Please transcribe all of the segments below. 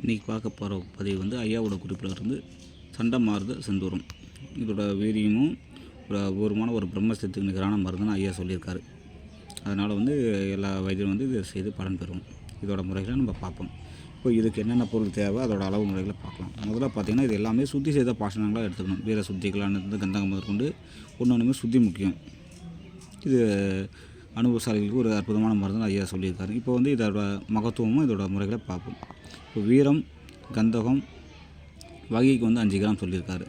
இன்றைக்கி பார்க்க போகிற பதிவு வந்து ஐயாவோட குறிப்பில் இருந்து சண்டை மாறுத செந்தூரம். இதோட வீரியமும் ஒரு அபூர்வமான ஒரு பிரம்மசத்துக்கு நிகரான மருந்துன்னு ஐயா சொல்லியிருக்காரு. அதனால் வந்து எல்லா வயதிலும் வந்து இதை செய்து பலன் பெறுவோம். இதோட முறைகளை நம்ம பார்ப்போம். இப்போ இதுக்கு என்னென்ன பொருள் தேவை அதோட அளவு முறைகளை பார்க்கலாம். முதல்ல பார்த்திங்கன்னா இது எல்லாமே சுத்தி செய்த பாசனங்களாக எடுத்துக்கணும். வீர சுத்திகளானது கந்தகம் முதற்கொண்டு ஒன்று ஒன்றுமே சுத்தி முக்கியம். இது அனுபவசாலிகளுக்கு ஒரு அற்புதமான மருந்துன்னு ஐயா சொல்லியிருக்காரு. இப்போ வந்து இதோட மகத்துவமும் இதோட முறைகளை பார்ப்போம். இப்போ வீரம் கந்தகம் வகைக்கு வந்து அஞ்சு கிராம் சொல்லியிருக்காரு.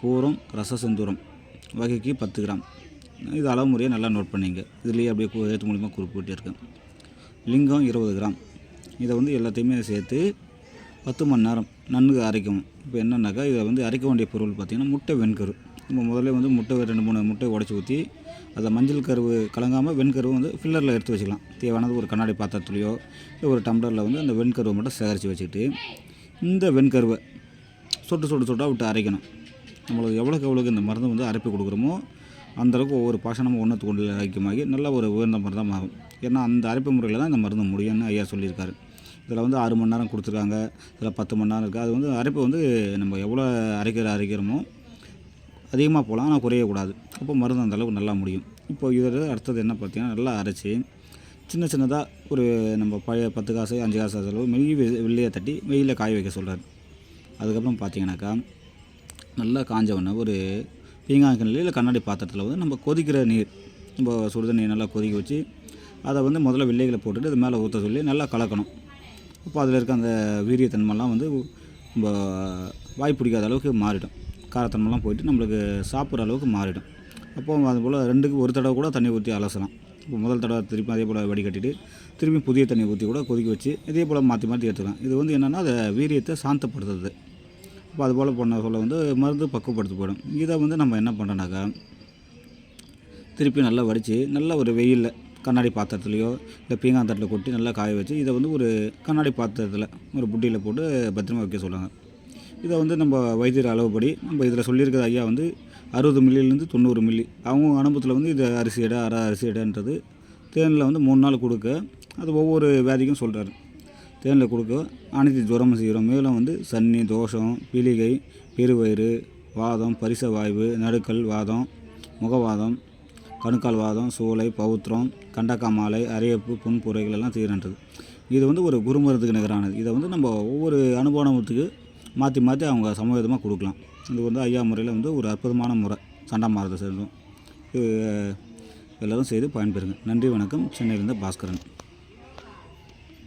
பூரம் ரசசந்தூரம் வகைக்கு பத்து கிராம். இது அளவு முறையை நல்லா நோட் பண்ணிங்க. இதுலேயே அப்படியே எழுத்து மூலிமா குறிப்பிட்டிருக்கேன் லிங்கம் இருபது கிராம். இதை வந்து எல்லாத்தையுமே சேர்த்து பத்து மணி நேரம் நன்கு அரைக்கணும். இப்போ என்னென்னாக்கா இதை வந்து அரைக்க வேண்டிய பொருள் பார்த்திங்கன்னா முட்டை வெண்கரு. நம்ம முதல்ல வந்து முட்டை ரெண்டு மூணு முட்டை உடச்சி ஊற்றி அதை மஞ்சள் கருவு கலங்காமல் வெண்கருவு வந்து ஃபில்லரில் எடுத்து வச்சுக்கலாம். தேவையானது ஒரு கண்ணாடி பாத்திரத்துலையோ இல்லை ஒரு டம்ளரில் வந்து அந்த வெண்கருவை மட்டும் சேகரித்து வச்சுக்கிட்டு இந்த வெண்கருவை சொட்டு சொட்டு சொட்டாக விட்டு அரைக்கணும். நம்மளுக்கு எவ்வளோக்கு எவ்வளோக்கு இந்த மருந்து வந்து அரைப்பி கொடுக்குறோமோ அந்தளவுக்கு ஒவ்வொரு பாசனமும் ஒன்றுத்துக்கு கொண்டு ஐக்கியமாகி நல்ல ஒரு உயர்ந்த மருந்தாக ஆகும். ஏன்னா அந்த அரைப்பு முறையில் தான் இந்த மருந்து முடியும்னு ஐயா சொல்லியிருக்காரு. இதில் வந்து ஆறு மணி நேரம் கொடுத்துருக்காங்க இதில் பத்து மணி நேரம் இருக்குது அது வந்து அரைப்பு வந்து நம்ம எவ்வளோ அரைக்கிற அரைக்கிறோமோ அதிகமாக போகலாம் ஆனால் குறையக்கூடாது. அப்போ மருந்து அந்த அளவுக்கு நல்லா முடியும். இப்போ இதில் அடுத்தது என்ன பார்த்தீங்கன்னா நல்லா அரைச்சி சின்ன சின்னதாக ஒரு நம்ம பழைய பத்து காசு அஞ்சு காசு அளவு மெய் வெள்ளையை தட்டி வெயிலில் காய வைக்க சொல்கிறார் அதுக்கப்புறம் பார்த்தீங்கன்னாக்கா நல்லா காஞ்சவொடனே ஒரு பீங்காங்கல்ல இல்லை கண்ணாடி பாத்திரத்தில் வந்து நம்ம கொதிக்கிற நீர் நம்ம சுடுதண்ணி நல்லா கொதிக்க வச்சு அதை வந்து முதல்ல வெள்ளைகளை போட்டுட்டு அது மேலே ஊற்ற சொல்லி நல்லா கலக்கணும். அப்போ அதில் இருக்க அந்த வீரியத்தன்மைலாம் வந்து நம்ம வாய் பிடிக்காத அளவுக்கு மாறிடும். காரத்தன்மைலாம் போயிட்டு நம்மளுக்கு சாப்பிட்ற அளவுக்கு மாறிடும். அப்போ அது போல் ரெண்டுக்கு ஒரு தடவை கூட தண்ணி ஊற்றி அலசலாம். இப்போ முதல் தடவை திருப்பி அதே போல் வடிகட்டிட்டு திருப்பி புதிய தண்ணி ஊற்றி கூட கொதிக்க வச்சு இதே போல் மாற்றி மாற்றி எடுத்துக்கலாம். இது வந்து என்னென்னா அதை வீரியத்தை சாந்தப்படுத்துறது இப்போ அதுபோல் பண்ண சொல்ல வந்து மருந்து பக்குவப்படுத்தி போயிடும் இதை வந்து நம்ம என்ன பண்ணுறோன்னாக்கா திருப்பி நல்லா வடித்து நல்ல ஒரு வெயிலில் கண்ணாடி பாத்திரத்துலையோ இல்லை பீங்காந்தட்டில் கொட்டி நல்லா காய வச்சு இதை வந்து ஒரு கண்ணாடி பாத்திரத்தில் ஒரு புட்டியில் போட்டு பத்திரமா வைக்க சொல்லுவாங்க. இதை வந்து நம்ம வைத்தியர் அளவுப்படி நம்ம இதில் சொல்லியிருக்கிற ஐயா வந்து அறுபது மில்லிலேருந்து தொண்ணூறு மில்லி. அவங்க அனுபவத்தில் வந்து இது அரிசி எடை அரை அரிசி எடைன்றது. தேனில் வந்து மூணு நாள் கொடுக்க அது ஒவ்வொரு வியாதிக்கும் சொல்கிறாரு தேனில் கொடுக்க அனைத்து ஜுரம் செய்கிறோம். மேலும் வந்து சன்னி தோஷம் பீலிகை பெருவயிறு வாதம் பரிச வாய்வு நடுக்கல் வாதம் முகவாதம் கணுக்கால் வாதம் சூளை பௌத்திரம் கண்டக்காமாலை அரியப்பு புண்புரைகள் எல்லாம் தீரன்றது இது வந்து ஒரு குருமருந்துக்கு நிகரானது. இதை வந்து நம்ம ஒவ்வொரு அனுபவத்துக்கு மாற்றி மாற்றி அவங்க சமவிதமாக கொடுக்கலாம். இது வந்து ஐயா முறையில் வந்து ஒரு அற்புதமான முறை. சண்டை மாறுதல் செல்லும் இது எல்லோரும் செய்து பயன்பெறுங்க. நன்றி வணக்கம். சென்னையிலேருந்து பாஸ்கரன்.